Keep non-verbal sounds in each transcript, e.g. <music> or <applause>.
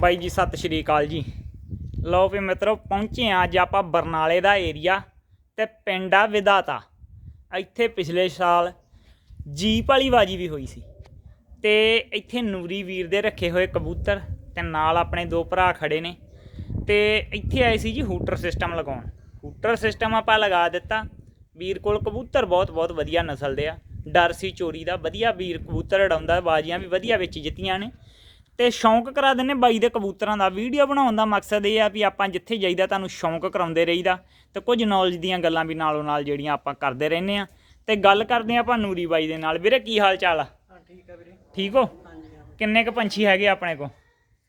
ਬਾਈ ਜੀ, ਸਤਿ ਸ਼੍ਰੀ ਅਕਾਲ ਜੀ। ਲਓ ਵੀ ਮਿੱਤਰੋ, ਪਹੁੰਚੇ ਆ ਅੱਜ ਆਪਾਂ ਬਰਨਾਲੇ ਦਾ ਏਰੀਆ ਤੇ ਪਿੰਡ ਆ ਵਿਦਾਤਾ ਇੱਥੇ ਪਿਛਲੇ ਸਾਲ ਜੀਪ ਵਾਲੀ ਬਾਜੀ ਵੀ ਹੋਈ ਸੀ। ਤੇ ਇੱਥੇ ਨੂਰੀ ਵੀਰ ਦੇ ਰੱਖੇ ਹੋਏ ਕਬੂਤਰ ਤੇ ਨਾਲ ਆਪਣੇ ਦੋ ਭਰਾ ਖੜੇ ਨੇ। ਤੇ ਇੱਥੇ ਆਏ ਸੀ ਜੀ ਹੂਟਰ ਸਿਸਟਮ ਲਗਾਉਣ। ਹੂਟਰ ਸਿਸਟਮ ਆਪਾਂ ਲਗਾ ਦਿੱਤਾ। ਵੀਰ ਕੋਲ ਕਬੂਤਰ ਬਹੁਤ ਬਹੁਤ ਵਧੀਆ ਨਸਲ ਦੇ ਆ। ਡਰ ਸੀ ਚੋਰੀ ਦਾ। ਵਧੀਆ ਵੀਰ ਕਬੂਤਰ ਉਡਾਉਂਦਾ, ਬਾਜੀਆਂ ਵੀ ਵਧੀਆ ਵਿੱਚ ਜਿੱਤੀਆਂ ਨੇ। ਤੇ ਸ਼ੌਂਕ ਕਰਾ ਦਿੰਨੇ ਬਾਈ ਦੇ ਕਬੂਤਰਾਂ ਦਾ। ਵੀਡੀਓ ਬਣਾਉਣ ਦਾ ਮਕਸਦ ਇਹ ਆ ਵੀ ਆਪਾਂ ਜਿੱਥੇ ਜਾਈਦਾ ਤੁਹਾਨੂੰ ਸ਼ੌਂਕ ਕਰਾਉਂਦੇ ਰਹੀਦਾ ਤੇ ਕੁਝ ਨੌਲੇਜ ਦੀਆਂ ਗੱਲਾਂ ਵੀ ਨਾਲੋਂ ਨਾਲ ਜਿਹੜੀਆਂ ਆਪਾਂ ਕਰਦੇ ਰਹਿੰਦੇ ਆ। ਤੇ ਗੱਲ ਕਰਦੇ ਆ ਆਪਾਂ ਨੂਰੀ ਬਾਈ ਦੇ ਨਾਲ। ਵੀਰੇ ਕੀ ਹਾਲ ਚਾਲ ਆ? ਹਾਂ ਠੀਕ ਆ ਵੀਰੇ। ਠੀਕ ਹੋ? ਕਿੰਨੇ ਕ ਪੰਛੀ ਹੈਗੇ ਆਪਣੇ ਕੋਲ?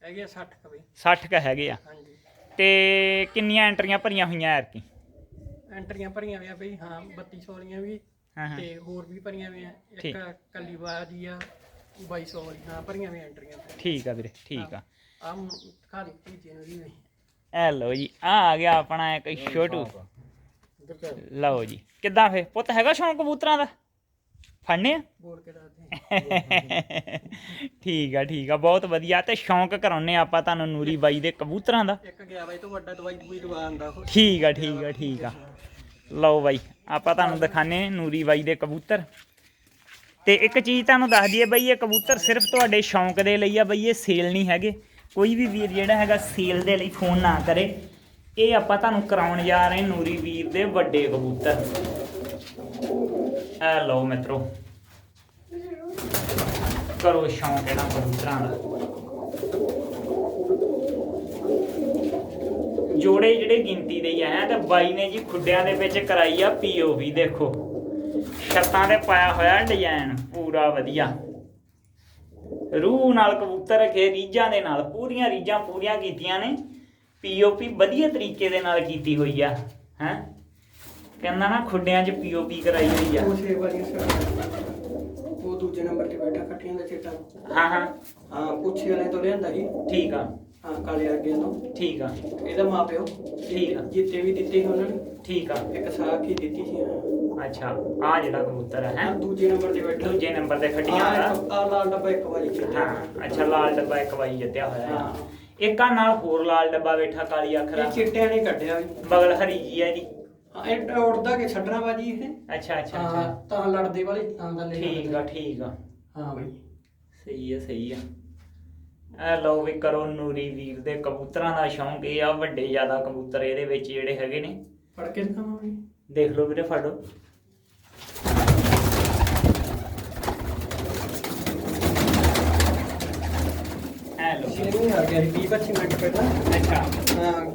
ਹੈਗੇ ਆ 60 ਕ ਬਈ। 60 ਕ ਹੈਗੇ ਆ। ਹਾਂਜੀ। ਤੇ ਕਿੰਨੀਆਂ ਐਂਟਰੀਆਂ ਭਰੀਆਂ ਹੋਈਆਂ ਐਰਕੀ ਐਂਟਰੀਆਂ ਭਰੀਆਂ ਹੋਈਆਂ ਬਈ ਹਾਂ 3200 ਵਾਲੀਆਂ ਵੀ ਹਾਂ ਹਾਂ। ਤੇ ਹੋਰ ਵੀ ਭਰੀਆਂ ਹੋਈਆਂ। ਇੱਕ ਕੱਲੀ ਬਾਜੀ ਆ। 2200 ਵਾਲੀ ਹਾਂ ਭਰੀਆਂ ਹੋਈਆਂ ਐਂਟਰੀਆਂ ਠੀਕ ਆ ਵੀਰੇ ਠੀਕ ਆ। ਆ ਖਾ ਦੀ ਭੀਜੇ ਨੂੰ ਵੀ। ਬਈ ਐ ਲਓ ਜੀ ਆ ਆ ਗਿਆ ਆਪਣਾ ਇੱਕ ਛੋਟੂ। ਲਓ ਜੀ ਕਿੱਦਾਂ ਫੇ ਪੁੱਤ ਹੈਗਾ ਸ਼ੌਂਕ ਕਬੂਤਰਾਂ ਦਾ? ਫੜਨੇ ਆ? ਬੋਲ ਕੇ ਦੱਸਦੇ <laughs> ਠੀਕ ਆ ਠੀਕ ਆ ਬਹੁਤ ਵਧੀਆ। ਤੇ ਸ਼ੌਂਕ ਕਰਾਉਨੇ ਆ ਆਪਾਂ ਤੁਹਾਨੂੰ ਨੂਰੀ ਬਾਈ ਦੇ ਕਬੂਤਰਾਂ ਦਾ। ਇੱਕ ਗਿਆ ਬਾਈ ਤੋਂ ਵੱਡਾ ਦਵਾਈ ਦਵਾਈ ਦਵਾਨ ਦਾ। ਉਹ ਠੀਕ ਆ ਠੀਕ ਆ ਠੀਕ ਆ। ਲਓ ਬਾਈ ਆਪਾਂ ਤੁਹਾਨੂੰ ਦਿਖਾਣੇ ਨੂਰੀ ਬਾਈ ਦੇ ਕਬੂਤਰ। ਤੇ ਇੱਕ ਚੀਜ਼ ਤੁਹਾਨੂੰ ਦੱਸ ਦਈਏ ਬਈ, ਇਹ ਕਬੂਤਰ ਸਿਰਫ ਤੁਹਾਡੇ ਸ਼ੌਂਕ ਦੇ ਲਈ ਆ ਬਈ, ਇਹ ਸੇਲ ਨਹੀਂ ਹੈਗੇ। ਕੋਈ ਵੀ ਵੀਰ ਜਿਹੜਾ ਹੈਗਾ ਸੇਲ ਦੇ ਲਈ ਫੋਨ ਨਾ ਕਰੇ। ਇਹ ਆਪਾਂ ਤੁਹਾਨੂੰ ਕਰਾਉਣ ਜਾ ਰਹੇ ਨੂਰੀ ਵੀਰ ਦੇ ਵੱਡੇ ਕਬੂਤਰ। ਐ ਲਓ ਮਿੱਤਰੋ। ਕਰੋ ਸ਼ੌਂਕ ਇਹਨਾਂ ਕਬੂਤਰਾਂ ਦਾ। ਜੋੜੇ ਜਿਹੜੇ ਗਿਣਤੀ ਦੇ ਹੀ ਆਏ ਆ, ਤੇ ਬਾਈ ਨੇ ਜੀ ਖੁੱਡਿਆਂ ਦੇ ਵਿੱਚ ਕਰਾਈ ਆ ਪੀਓਵੀ ਦੇਖੋ। ਛੱਤਾਂ ਤੇ ਪਾਇਆ ਹੋਇਆ ਡਿਜ਼ਾਈਨ ਪੂਰਾ ਵਧੀਆ। ਰੂਹ ਨਾਲ ਕਬੂਤਰ ਰੱਖੇ ਰੀਝਾਂ ਦੇ ਨਾਲ ਪੂਰੀਆਂ ਰੀਝਾਂ ਪੂਰੀਆਂ ਕੀਤੀਆਂ ਨੇ। ਪੀਓਪੀ ਵਧੀਆ ਤਰੀਕੇ ਦੇ ਨਾਲ ਕੀਤੀ ਹੋਈ ਆ ਹੈ? ਕਹਿੰਦਾ ਨਾ ਖੁੱਡਿਆਂ 'ਚ ਪੀਓਪੀ ਕਰਾਈ ਹੋਈ ਆ। ਉਹ ਛੇ ਦੂਜੇ ਨੰਬਰ ਤੇ ਬੈਠਾ ਕੱਟੀਆਂ ਦਾ ਚਿੱਟਾ ਹਾਂ ਹਾਂ। ਹਾਂ ਪੁੱਛੇ ਵਾਲੇ ਤੋਂ ਲਿਆਂਦਾ ਸੀ। ਠੀਕ ਆ। ਹਾਂ ਕਾਲੇ ਵਰਗੇ ਤੋਂ ਠੀਕ ਆ। ਇਹਦਾ ਮਾਪਿਓ ਠੀਕ ਆ। ਜਿੱਤੇ ਵੀ ਦਿੱਤੇ ਸੀ ਉਹਨਾਂ ਨੇ। ਠੀਕ ਆ। ਇੱਕ ਸਾਖ ਹੀ ਦਿੱਤੀ ਸੀ। ਹਾਂ ਅੱਛਾ। ਆ ਜਿਹੜਾ ਕਬੂਤਰ ਹੈ? ਹਾਂ ਦੂਜੇ ਨੰਬਰ ਤੇ ਬੈਠਾ। ਦੂਜੇ ਨੰਬਰ ਤੇ ਖੱਟੀਆਂ ਦਾ ਆ ਲਾਲ ਡੱਬਾ ਇੱਕ ਵਾਰੀ ਚ ਹਾਂ ਅੱਛਾ ਲਾਲ ਡੱਬਾ ਇੱਕ ਵਾਰੀ ਜਿੱਤਿਆ ਹੋਇਆ ਹੈ। ਹਾਂ। ਇੱਕ ਆ ਨਾਲ ਹੋਰ ਲਾਲ ਡੱਬਾ ਬੈਠਾ ਕਾਲੀ ਅੱਖਰਾਂ ਇਹ ਚਿੱਟਿਆਂ ਨੇ ਕੱਢਿਆ ਵੀ। ਬਗਲ ਹਰੀ ਜੀ ਹੈ ਜੀ ਹਾਂ ਇਹ ਉੜਦਾ ਕਿ ਛੱਡਣਾ ਬਾਜੀ ਇਹ। ਅੱਛਾ ਅੱਛਾ ਹਾਂ ਅੱਛਾ। ਤਾਂ ਲੜਦੇ ਵਾਲੇ ਤਾਂ ਦਾ ਲੈ ਠੀਕ ਆ ਠੀਕ ਆ। ਹਾਂ ਬਈ। ਸਹੀ ਆ ਸਹੀ ਆ। ਐ ਲਓ ਵੀ ਕਰੋ ਨੂਰੀ ਵੀਰ ਦੇ ਕਬੂਤਰਾਂ ਦਾ ਸ਼ੌਂਕ ਇਹ ਆ ਵੱਡੇ ਜ਼ਿਆਦਾ ਕਬੂਤਰ ਇਹਦੇ ਵਿੱਚ ਜਿਹੜੇ ਹੈਗੇ ਨੇ। ਫੜ ਕੇ ਦਿਖਾਵਾਂਗੇ ਦੇਖ ਲਓ ਵੀਰੇ ਫੜੋ ਐ ਲਓ। ਸ਼ੇਰੂ ਆ ਗਿਆ 20 25 ਮਿੰਟ ਪਹਿਲਾਂ। ਅੱਛਾ। ਹਾਂ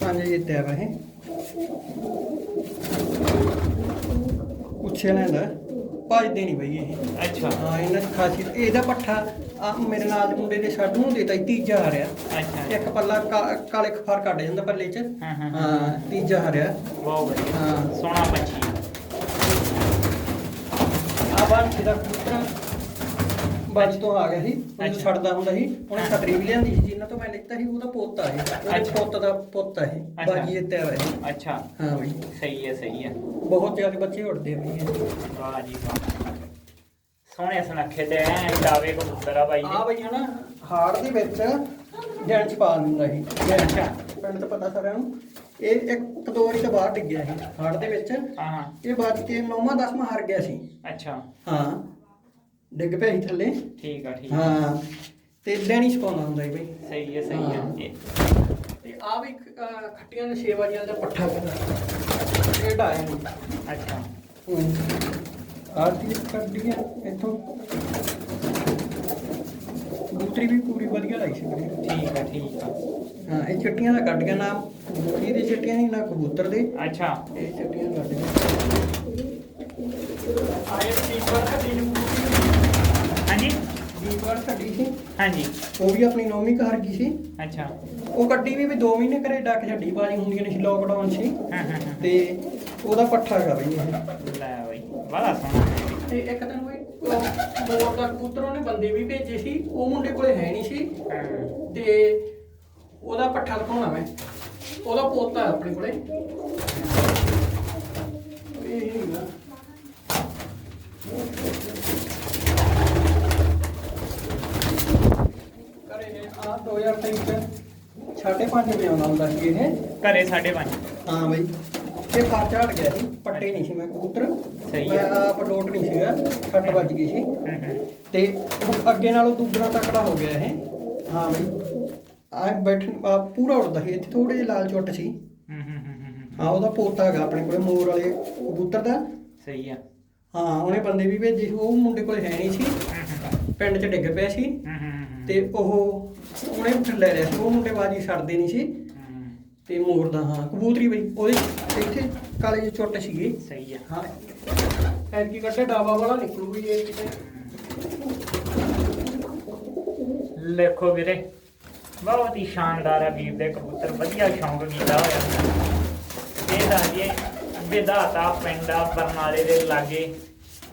ਪੰਜ ਜਿੱਤਿਆ ਵਾ ਇਹ ਉੱਛੇ ਲੈਂਦਾ ਭੱਜਦੇ ਨਹੀਂ ਬਈ ਇਹ। ਅੱਛਾ। ਹਾਂ ਇਹਨਾਂ ਦੀ ਖਾਸੀਅਤ ਇਹਦਾ ਪੱਠਾ ਆ ਮੇਰੇ ਨਾਲ ਦੇ ਮੁੰਡੇ ਦੇ ਛੱਡ ਨੂੰ ਦੇਤਾ ਤੀਜਾ ਹਾਰਿਆ। ਅੱਛਾ ਇੱਕ ਪੱਲਾ ਕਾ- ਕਾਲੇ ਖਫਾਰ ਕੱਢ ਜਾਂਦਾ ਪੱਲੇ 'ਚ। ਹਾਂ, ਹਾਂ, ਹਾਂ। ਤੀਜਾ ਹਾਰਿਆ। ਬਹੁਤ ਵਧੀਆ। ਹਾਂ। ਸੋਹਣਾ ਪੰਛੀ ਆ। ਬਾਹਰ ਜਿਹਦਾ ਕਬੂਤਰ ਬਾਜ ਤੋਂ ਆ ਗਿਆ ਸੀ। ਉਹ ਅੱਛਾ। ਛੱਡਦਾ ਹੁੰਦਾ ਸੀ। ਉਹਨੇ ਛਤਰੀ ਵੀ ਲਿਆਂਦੀ ਸੀ। ਜਿੰਨਾ ਤੋਂ ਮੈਂ ਲਿੱਤਾ ਸੀ ਉਹਦਾ ਪੁੱਤ ਆ ਇਹ। ਉਹਦੇ ਅੱਛਾ। ਪੁੱਤ ਦਾ ਪੁੱਤ ਆ ਇਹ। ਅੱਛਾ। ਬਾਜੀ ਇੱਥੇ ਆ ਇਹ। ਅੱਛਾ। ਹਾਂ ਬਈ। ਸਹੀ ਹੈ ਸਹੀ ਹੈ ਬਹੁਤ ਜ਼ਿਆਦਾ ਬੱਚੇ ਉੱਡਦੇ ਆ ਬਈ ਇਹ। ਵਾਹ ਜੀ ਵਾਹ। ਸੋਹਣੇ ਸੁਨੱਖੇ ਤੇ ਐ ਡਾਵੇ ਕਬੂਤਰ ਆ ਬਾਈ ਆ ਬਈ ਹਨਾ? ਹਾੜ ਦੇ ਵਿੱਚ ਜੈਨ ਚ ਪਾ ਦਿੰਦਾ ਸੀ। ਜੈਨ। ਪਿੰਡ ਤਾਂ ਪਤਾ ਸਾਰਿਆਂ ਨੂੰ। ਇਹ ਇੱਕ ਦੋ ਵਾਰੀ ਤਾਂ ਬਾਹਰ ਡਿੱਗਿਆ ਸੀ ਹਾੜ ਦੇ ਵਿੱਚ। ਹਾਂ ਇਹ ਬਾਅਦ ਕੇ ਨੌਵਾਂ ਦਸਵਾਂ ਹਾਰ ਗਿਆ ਸੀ। ਅੱਛਾ। ਹਾਂ। ਡਿੱਗ ਪਿਆ ਸੀ ਥੱਲੇ। ਠੀਕ ਆ ਠੀਕ ਆ। ਹਾਂ। ਤੇ ਲੈਣੀ ਛਪਾਉਂਦਾ ਹੁੰਦਾ ਸੀ ਬਈ। ਸਹੀ ਹੈ ਸਹੀ ਹੈ ਹਾਂ। ਇਹ- ਤੇ ਆ ਵੀ ਇੱਕ, ਅਹ, ਖੱਟੀਆਂ ਦੇ ਛੇ ਵਾਰੀਆਂ ਦਾ ਪੱਠਾ ਕਹਿੰਦਾ ਇਹ ਢਾਇਆ ਨਹੀਂ। ਅੱਛਾ। ਚੀਜ਼ ਕੱਢੀ ਆ ਇੱਥੋਂ ਦੂਸਰੀ ਵੀ ਪੂਰੀ ਵਧੀਆ ਲਾਈ ਸੀ। ਵੀਰੇ ਠੀਕ ਆ ਠੀਕ ਆ। ਹਾਂ ਇਹ ਚਿੱਟੀਆਂ ਦਾ ਕੱਢ ਗਿਆ ਨਾ ਬੋਲੀ ਦੇ ਚਿੱਟੀਆਂ ਨਹੀਂ ਨਾ ਕਬੂਤਰ ਦੇ। ਅੱਛਾ। ਇਹ ਚਿੱਟੀਆਂ ਕੱਢ ਗਿਆ। ਆਏ ਦੀਪਰ ਕੱਢੀ ਨੂੰ ਹਾਂਜੀ? ਦੀਪਰ ਕੱਢੀ ਸੀ। ਹਾਂਜੀ। ਉਹ ਵੀ ਆਪਣੀ ਨੌਵੀਂ ਘਰ ਗਈ ਸੀ। ਅੱਛਾ। ਉਹ ਕੱਢੀ ਵੀ ਵੀ 2 ਮਹੀਨੇ ਘਰੇ ਡੱਕ ਛੱਡੀ ਬਾਜੀ ਹੁੰਦੀਆਂ ਨੇ ਸੀ ਲੋਕਡਾਊਨ ਸੀ। ਹਾਂ ਹਾਂ ਹਾਂ। ਤੇ ਉਹਦਾ ਪੱਠਾ ਲੈ। ਬੜਾ ਸੋਹਣਾ। ਤੇ ਇੱਕ ਦਿਨ ਕੋਈ ਮੋਰ ਦਾ ਕਬੂਤਰ ਉਹਨੇ ਬੰਦੇ ਵੀ ਭੇਜੇ ਸੀ ਉਹ ਮੁੰਡੇ ਕੋਲੇ ਹੈ ਨਹੀਂ ਸੀ। ਤੇ ਉਹਦਾ ਪੱਠਾ ਦਿਖਾਉਣਾ ਮੈਂ। ਉਹਦਾ ਪੋਤਾ ਹੈ ਆਪਣੇ ਕੋਲੇ। ਇਹ ਹੈਗਾ ਘਰੇ ਆ 2023 ਚ 5.5 ਵਜੇ ਆਉਂਦਾ ਹੁੰਦਾ ਸੀ ਇਹ। ਘਰੇ 5:30 ਹਾਂ ਬਈ। ਇਹ ਪਾ ਝਾੜ ਗਿਆ ਸੀ ਪੱਟੇ ਨਹੀਂ ਸੀ ਮੈਂ ਕਬੂਤਰ। ਸਹੀ ਹੈ। ਆਪ ਲੋਟ ਨਹੀਂ ਸੀਗਾ ਸੱਟ ਵੱਜ ਗਈ ਸੀ। ਤੇ ਅੱਗੇ ਨਾਲੋਂ ਦੂਜਾ ਤਕੜਾ ਹੋ ਗਿਆ ਇਹ। ਹਾਂ ਬਈ ਆ ਬੈਠਣ ਆ ਪੂਰਾ ਉੜਦਾ ਸੀ ਇੱਥੇ ਥੋੜੇ ਜਿਹੇ ਲਾਲ ਚੁੱਟ ਸੀ। ਹੂੰ ਉਹਦਾ ਪੋਤਾ ਹੈਗਾ ਆਪਣੇ ਕੋਲੇ ਮੋਰ ਵਾਲੇ ਕਬੂਤਰ ਦਾ। ਸਹੀ ਆ। ਹਾਂ ਉਹਨੇ ਬੰਦੇ ਵੀ ਭੇਜੇ ਸੀ ਉਹ ਮੁੰਡੇ ਕੋਲੇ ਹੈ ਨਹੀਂ ਸੀ। ਪਿੰਡ 'ਚ ਡਿੱਗ ਪਿਆ ਸੀ। ਤੇ ਉਹ ਉਹਨੇ ਲੈ ਲਿਆ ਸੀ ਉਹ ਮੁੰਡੇ ਬਾਜੀ ਛੱਡਦੇ ਨਹੀਂ ਸੀ। ਤੇ ਮੋਰ ਦਾ ਹਾਂ ਕਬੂਤਰੀ ਬਈ ਉਹਦੇ ਇੱਥੇ ਕਾਲੇ ਜਿਹੇ ਚੁੱਟ ਸੀਗੇ। ਸਹੀ ਆ। ਹਾਂ। ਐਤਕੀ ਕੱਢੇ ਡਾਵਾ ਵਾਲਾ ਨਿਕਲੂ ਵੀ ਇਹ ਕਿਤੇ। ਦੇਖੋ ਵੀਰੇ ਬਹੁਤ ਹੀ ਸ਼ਾਨਦਾਰ ਹੈ ਵੀਰ ਦੇ ਕਬੂਤਰ ਵਧੀਆ ਸ਼ੌਂਕ ਕੀਤਾ ਹੋਇਆ। ਇਹ ਦੱਸਦੀਏ ਵਿਧਾਤਾ ਪਿੰਡਾ ਬਰਨਾਲੇ ਦੇ ਲਾਗੇ।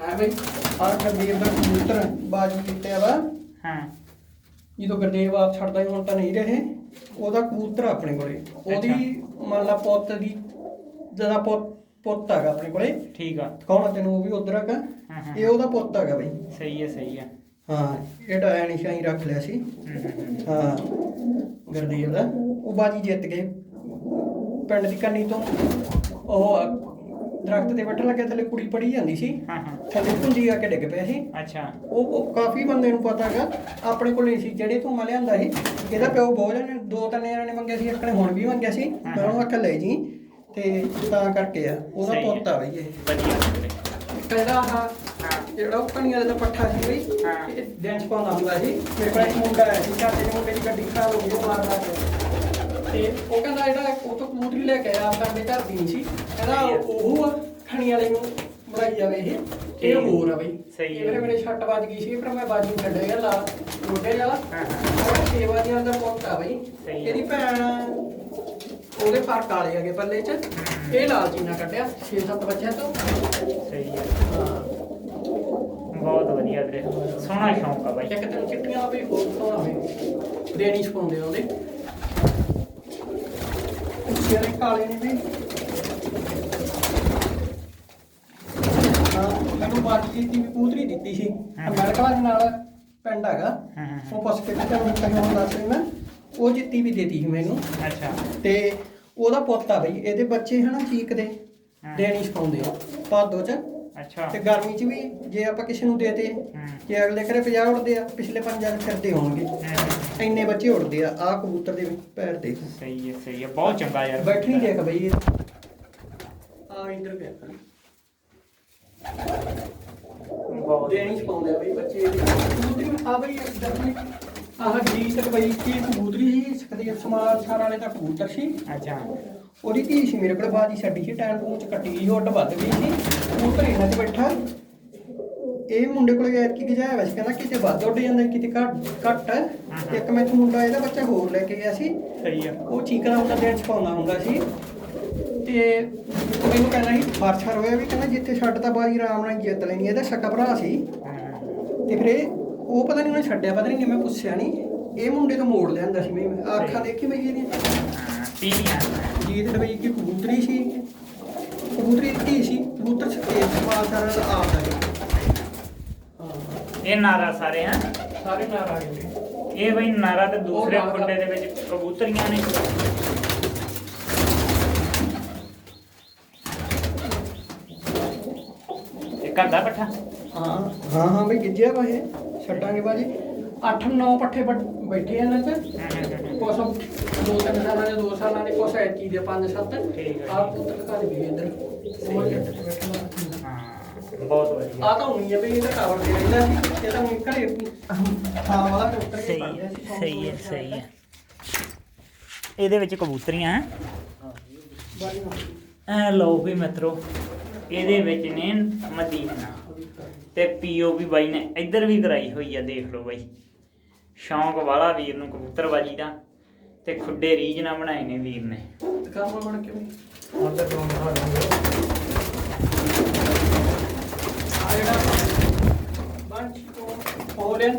ਹਾਂ ਬਈ ਆਹ ਗਰਦੇਵ ਦਾ ਕਬੂਤਰ ਬਾਜੀ ਕਿੱਤੇ ਵਾ। ਹਾਂ। ਜਦੋਂ ਗਰਦੇਵ ਆਪ ਛੱਡਦਾ ਹੁਣ ਤਾਂ ਨਹੀਂ ਰਹੇ। ਉਹਦਾ ਕਬੂਤਰ ਆ ਆਪਣੇ ਕੋਲੇ। ਉਹਦੀ ਮੰਨ ਲਾ ਪੁੱਤ ਦੀ ਜਿਹਦਾ ਪੁੱਤ ਪੁੱਤ ਹੈਗਾ ਆਪਣੇ ਕੋਲੇ। ਠੀਕ ਆ। ਕੌਣ ਤੈਨੂੰ? ਉਹ ਵੀ ਉਧਰ ਹੈਗਾ। ਹਾਂ ਹਾਂ ਇਹ ਉਹਦਾ ਪੁੱਤ ਹੈਗਾ ਬਈ। ਸਹੀ ਹੈ ਸਹੀ ਹੈ ਹਾਂ ਇਹ ਡਾਇਆ ਨਿਸ਼ਾਨੀ ਰੱਖ ਲਿਆ ਸੀ। ਹੂੰ ਹੂੰ ਹੂੰ। ਹਾਂ। ਗਰਦੇਵ ਦਾ। ਉਹ ਬਾਜੀ ਜਿੱਤ ਗਏ। ਪਿੰਡ ਦੀ ਕੰਨੀ ਤੋਂ। ਉਹ ਦਰਖਤ ਤੇ ਬੈਠਣ ਲੱਗੇ ਥੱਲੇ ਕੁੜੀ ਪੜੀ ਜਾਂਦੀ ਸੀ। ਹਾਂ ਹਾਂ। ਥੱਲੇ ਪੁੰਜੀ ਆ ਕੇ ਡਿੱਗ ਪਿਆ ਸੀ। ਅੱਛਾ। ਉਹ ਉਹ ਕਾਫੀ ਬੰਦੇ ਨੂੰ ਪਤਾ ਹੈਗਾ ਆਪਣੇ ਕੋਲ ਨਹੀਂ ਸੀ। ਜਿਹੜੇ ਤੋਂ ਮੈਂ ਲਿਆਂਦਾ ਸੀ ਇਹਦਾ ਪਿਓ ਬਹੁਤ ਜਣੇ ਦੋ ਤਿੰਨ ਜਣੇ ਨੇ ਮੰਗਿਆ ਸੀ ਇੱਕ ਨੇ ਹੁਣ ਵੀ ਮੰਗਿਆ ਸੀ। ਮੈਂ ਉਹਨੂੰ ਆਖਿਆ ਲੈ ਜੀ ਤੇ ਤਾਂ ਕਰਕੇ ਆ ਉਹਦਾ। ਪੁੱਤ ਆ ਬਈ ਇਹ। ਵਧੀਆ। ਕਹਿੰਦਾ ਹਾਂ ਜਿਹੜਾ ਉਹ ਕਣੀਆਂ ਦਾ ਪੱਠਾ ਸੀ ਬਈ ਹਾਂ। ਇਹ ਦਿਨ ਚ ਪਾਉਂਦਾ ਹੁੰਦਾ ਸੀ। ਮੇਰੇ ਕੋਲ ਇੱਕ ਮੁੰਡਾ ਸੀ ਚਾਚੇ ਦੇ ਮੁੰਡੇ ਦੀ ਗੱਡੀ ਖਰਾਬ ਹੋ ਗਈ ਉਹ ਮਾਰਦਾ ਕੇ। ਤੇ ਉਹ ਕਹਿੰਦਾ ਜਿਹੜਾ ਉਹ ਤੋਂ ਕਬੂਤਰੀ ਲੈ ਕੇ ਆਇਆ ਸਾਡੇ ਘਰ ਦੀ ਨਹੀਂ ਸੀ। ਕਹਿੰਦਾ। ਉਹ ਆ ਖਣੀ ਵਾਲੇ ਨੂੰ ਬਣਾਈ ਜਾਵੇ ਇਹ। ਇਹ। ਹੋਰ ਆ ਬਈ। ਸਹੀ ਹੈ। ਮੇਰੇ ਮੇਰੇ ਛੱਟ ਵੱਜ ਗਈ ਸੀ ਪਰ ਮੈਂ ਬਾਜੀ ਛੱਡ ਗਿਆ ਲਾ ਰੋਡੇ ਵਾਲਾ। ਹਾਂ ਹਾਂ। ਸੇਵਾ ਦੀਆਂ ਦਾ ਪੁੱਤ ਆ ਬਈ। ਇਹਦੀ ਭੈਣ ਉਹਦੇ ਪਰ ਕਾਲੇ ਹੈਗੇ ਪੱਲੇ 'ਚ। ਇਹ ਲਾਲ ਚੀਨਾ ਕੱਢਿਆ 6-7 ਬੱਚਿਆਂ ਤੋਂ। ਸਹੀ ਹੈ। ਹਾਂ ਬਹੁਤ ਵਧੀਆ ਵੀਰੇ। ਸੋਹਣਾ ਸ਼ੌਂਕ ਆ ਬਾਈ। ਇੱਕ ਦਿਨ ਚਿੱਟੀਆਂ ਵੀ ਹੋਰ ਸੋਹਣਾ ਹੋਵੇ ਦੇਣੀ ਸਪਾਉਂਦੇ ਉਹਦੇ। ਜਿਹੜੇ ਕਾਲੇ ਨੇ ਵੀ ਹਾਂ ਮੈਨੂੰ ਬਾਜੀ ਦੀ ਕਬੂਤਰੀ ਦਿੱਤੀ ਸੀ। ਅਮਰੀਕਾ ਦੇ ਨਾਲ ਪਿੰਡ ਹੈਗਾ। ਉਹ ਪੁੱਛ ਕੇ ਤੇ ਮੈਂ ਕਹਿੰਦਾ ਹੁਣ ਦੱਸ ਰਿਹਾ ਉਹ ਜਿੱਤੀ ਵੀ ਦੇਤੀ ਸੀ ਮੈਨੂੰ। ਅੱਛਾ। ਤੇ ਉਹਦਾ ਪੁੱਤ ਆ ਬਈ ਇਹਦੇ ਬੱਚੇ ਹਨਾ ਚੀਕਦੇ। ਦੇਣੀ ਸਪਾਉਂਦੇ ਆ। ਭਾਦੋ ਚ ਅੱਛਾ। ਤੇ ਗਰਮੀ ਚ ਵੀ ਜੇ ਆਪਾਂ ਕਿਸੇ ਨੂੰ ਦੇਤੇ ਜੇ ਅਗਲੇ ਕਰੇ 50 ਉੜਦੇ ਆ ਪਿਛਲੇ ਪੰਜਾਂ ਚ ਫਿਰਦੇ ਹੋਣਗੇ। ਇੰਨੇ ਬੱਚੇ ਉੜਦੇ ਆ ਆ ਕਬੂਤਰ ਦੇ ਪੈਰ ਦੇਖ ਸਹੀ ਹੈ ਸਹੀ ਹੈ ਬਹੁਤ ਚੰਗਾ ਯਾਰ। ਬੈਠਣੀ ਦੇਖ ਬਈ ਆ ਇੰਦਰ ਪਿਆ। ਬਹੁਤ ਦੇਣੀ ਪਾਉਂਦੇ ਆ ਬਈ ਬੱਚੇ। ਕਬੂਤਰੀ ਆ ਬਈ ਦਰਮੀ ਆਹ ਜੀ ਤੱਕ ਬਈ ਕੀ ਕਬੂਤਰੀ ਸੀ ਸਮਾਲ ਛਾਰ ਵਾਲੇ ਦਾ ਕਬੂਤਰ ਸੀ। ਅੱਛਾ। ਉਹਦੀ ਧੀ ਸੀ ਮੇਰੇ ਕੋਲ ਬਾਜੀ ਛੱਡੀ ਸੀ ਟਾਈਮ ਕੱਟੀ ਵੱਧ ਗਈ ਸੀ। ਕਬੂਤਰ ਇਹਨਾਂ 'ਚ ਬੈਠਾ। ਇਹ ਮੁੰਡੇ ਕੋਲ ਗਿਆ ਕਿ ਗਿਆ ਵੈਸੇ ਕਹਿੰਦਾ ਕਿਤੇ ਵੱਧ ਉੱਡ ਜਾਂਦਾ ਕਿਤੇ ਘੱਟ ਘੱਟ। ਹੈ। ਇੱਕ ਮੈਥੋਂ ਮੁੰਡਾ ਇਹਦਾ ਬੱਚਾ ਹੋਰ ਲੈ ਕੇ ਗਿਆ ਸੀ। ਸਹੀ ਹੈ ਉਹ ਚੀਕਣਾ ਹੁੰਦਾ ਦਿਨ ਚ ਪਾਉਂਦਾ ਹੁੰਦਾ ਸੀ। ਤੇ ਮੈਨੂੰ ਕਹਿੰਦਾ ਸੀ ਫਰਸ਼ਰ ਹੋਇਆ ਵੀ ਕਹਿੰਦਾ ਜਿੱਥੇ ਛੱਡਤਾ ਬਾਜੀ ਆਰਾਮ ਨਾਲ ਜਿੱਤ ਲੈਣੀ ਇਹਦਾ ਸਕਾ ਭਰਾ ਸੀ। ਤੇ ਫਿਰ ਇਹ ਉਹ ਪਤਾ ਨਹੀਂ ਉਹਨੇ ਛੱਡਿਆ ਪਤਾ ਨਹੀਂ ਮੈਂ ਪੁੱਛਿਆ ਨਹੀਂ ਇਹ ਮੁੰਡੇ ਤੋਂ ਮੋੜ ਲਿਆਂਦਾ ਸੀ ਮੈਂ। ਅੱਖਾਂ ਦੇਖੀ ਮੈਂ ਇਹਦੀ ਪੀਲੀਆਂ ਜੀਤ ਡਬਈ ਕੀ ਕਬੂਤਰੀ ਸੀ। ਕਬੂਤਰੀ ਦੀ ਧੀ ਸੀ। ਕਬੂਤਰ ਛੱਕੇ ਸਵਾਲ ਕਰਨ ਦਾ ਆਪ ਦਾ ਸੀ। ਹਾਂ ਇਹ ਨਾਰਾ ਸਾਰੇ ਹਨ ਸਾਰੇ ਆ ਗਏ। ਇਹ ਬਈ ਨਾਰਾ ਤੇ ਦੂਸਰੇ ਨਾਰਾ। ਖੁੱਡੇ ਦੇ ਵਿੱਚ ਕਬੂਤਰੀਆਂ ਨੇ। ਇਹ ਕਰਦਾ ਪੱਠਾ? ਹਾਂ ਹਾਂ ਹਾਂ ਬਈ ਗਿੱਜਿਆ ਵਾ ਇਹ। ਛੱਡਾਂਗੇ ਬਾਜੀ। 8-9 ਪੱਠੇ ਬੈਠ- ਆ ਇਹਨਾਂ 'ਚ। ਕੁਛ ਦੋ ਤਿੰਨ ਸਾਲਾਂ ਦੇ ਦੋ ਸਾਲਾਂ ਦੇ ਕੁਛ ਐਤੀ ਦੇ ਪੰਜ ਸੱਤ। ਠੀਕ ਹੈ। ਆਹ ਪੁੱਤਰ ਘਰ ਵੀ ਇੱਧਰ। ਬਹੁਤ ਵਧੀਆ। ਤਾਂ ਆ ਰਹਿੰਦਾ ਸੀ ਇਹ ਤਾਂ ਘਰੇ ਵਾਲਾ ਸਹੀ ਹੈ। ਸਹੀ ਹੈ। ਸੌਂ ਸਹੀ ਹੈ ਇਹਦੇ ਵਿੱਚ ਕਬੂਤਰੀਆਂ। ਐ ਲਓ ਵੀ ਮਿੱਤਰੋ ਇਹਦੇ ਵਿੱਚ ਨੇ ਮਦੀਨਾ ਤੇ ਪੀਓ ਵੀ ਬਾਈ ਨੇ ਇੱਧਰ ਵੀ ਕਰਾਈ ਹੋਈ ਆ ਦੇਖ ਲਓ ਬਾਈ। ਸ਼ੌਂਕ ਵਾਲਾ ਵੀਰ ਨੂੰ ਕਬੂਤਰਬਾਜੀ ਦਾ ਤੇ ਖੁੱਡੇ ਰੀਝ ਨਾਲ ਬਣਾਏ ਨੇ ਵੀਰ ਨੇ। ਕੰਮ ਬਣ ਕੇ ਬਈ ਉਧਰ ਤੋਂ ਆ ਜਿਹੜਾ ਬੰਚ